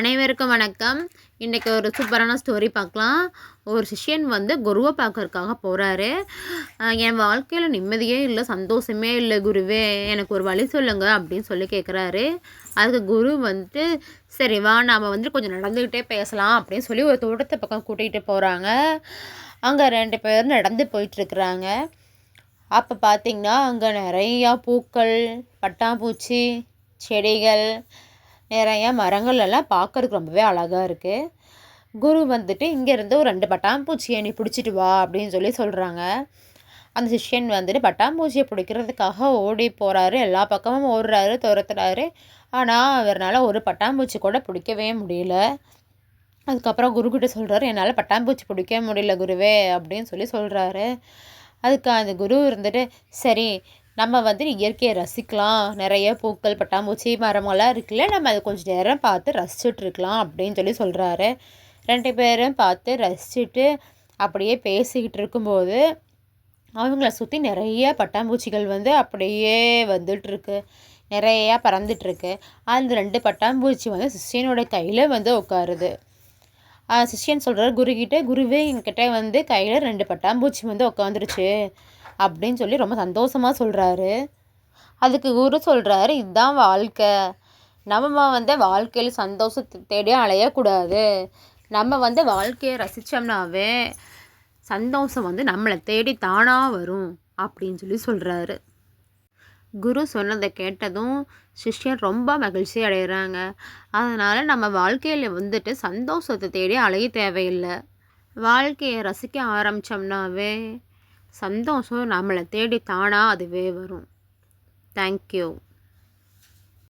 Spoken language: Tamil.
அனைவருக்கும் வணக்கம். இன்றைக்கி ஒரு சூப்பரான ஸ்டோரி பார்க்கலாம். ஒரு சிஷியன் வந்து குருவை பார்க்கறதுக்காக போகிறாரு என் வாழ்க்கையில் நிம்மதியே இல்லை சந்தோஷமே இல்லை குருவே. எனக்கு ஒரு வழி சொல்லுங்க அப்படின்னு சொல்லி கேட்குறாரு அதுக்கு குரு வந்துட்டு சரி வா நாம் வந்து கொஞ்சம் நடந்துக்கிட்டே பேசலாம் அப்படின்னு சொல்லி ஒரு தோட்டத்தை பக்கம் கூட்டிகிட்டு போகிறாங்க அங்கே ரெண்டு பேர் நடந்து போயிட்டுருக்குறாங்க. அப்போ பார்த்திங்கன்னா அங்கே நிறையா பூக்கள் பட்டாம்பூச்சி செடிகள் நிறைய மரங்கள் எல்லாம் பார்க்கறதுக்கு ரொம்பவே அழகாக இருக்குது குரு வந்துட்டு இங்கேருந்து ஒரு ரெண்டு பட்டாம்பூச்சியை நீ பிடிச்சிட்டு வா அப்படின்னு சொல்லி சொல்கிறாங்க அந்த சிஷ்யன் வந்துட்டு பட்டாம்பூச்சியை பிடிக்கிறதுக்காக ஓடி போகிறாரு எல்லா பக்கமும் ஓடுறாரு துரத்துறாரு. ஆனால் அவரால் ஒரு பட்டாம்பூச்சி கூட பிடிக்கவே முடியல. அதுக்கப்புறம் குருக்கிட்ட சொல்கிறாரு என்னால் பட்டாம்பூச்சி பிடிக்க முடியல குருவே அப்படின்னு சொல்லி சொல்கிறாரு அதுக்கு அந்த குரு இருந்துட்டு சரி நம்ம வந்து இயற்கையை ரசிக்கலாம். நிறைய பூக்கள் பட்டாம்பூச்சி மரமெல்லாம் இருக்குல்ல நம்ம அதை கொஞ்சம் நேரம் பார்த்து ரசிச்சுட்டு இருக்கலாம் அப்படின்னு சொல்லி சொல்கிறாரு ரெண்டு பேரும் பார்த்து ரசிச்சுட்டு அப்படியே பேசிக்கிட்டு இருக்கும்போது அவங்கள சுற்றி நிறைய பட்டாம்பூச்சிகள் வந்து அப்படியே வந்துட்டுருக்கு நிறையா பறந்துட்டுருக்கு அந்த ரெண்டு பட்டாம்பூச்சி வந்து சிஷியனோட கையில் வந்து உட்காருது. சிஷியன் சொல்கிறார் குருக்கிட்ட குருவே என்கிட்ட வந்து கையில் ரெண்டு பட்டாம்பூச்சி வந்து உட்காந்துருச்சு. அப்படின்னு சொல்லி ரொம்ப சந்தோஷமாக சொல்கிறாரு அதுக்கு குரு சொல்கிறாரு இதுதான் வாழ்க்கை. நம்ம வந்து வாழ்க்கையில் சந்தோஷத்தை தேடி அலையக்கூடாது. நம்ம வந்து வாழ்க்கையை ரசித்தோம்னாவே சந்தோஷம் வந்து நம்மளை தேடி தானாக வரும் அப்படின்னு சொல்லி சொல்கிறாரு குரு சொன்னதை கேட்டதும் சிஷ்யன் ரொம்ப மகிழ்ச்சி அடைகிறாங்க அதனால் நம்ம வாழ்க்கையில் வந்துட்டு சந்தோஷத்தை தேடி அலைய தேவையில்லை. வாழ்க்கையை ரசிக்க ஆரம்பித்தோம்னாவே சந்தோஷம் நம்மளை தேடி தானாக அதுவே வரும். தேங்க்யூ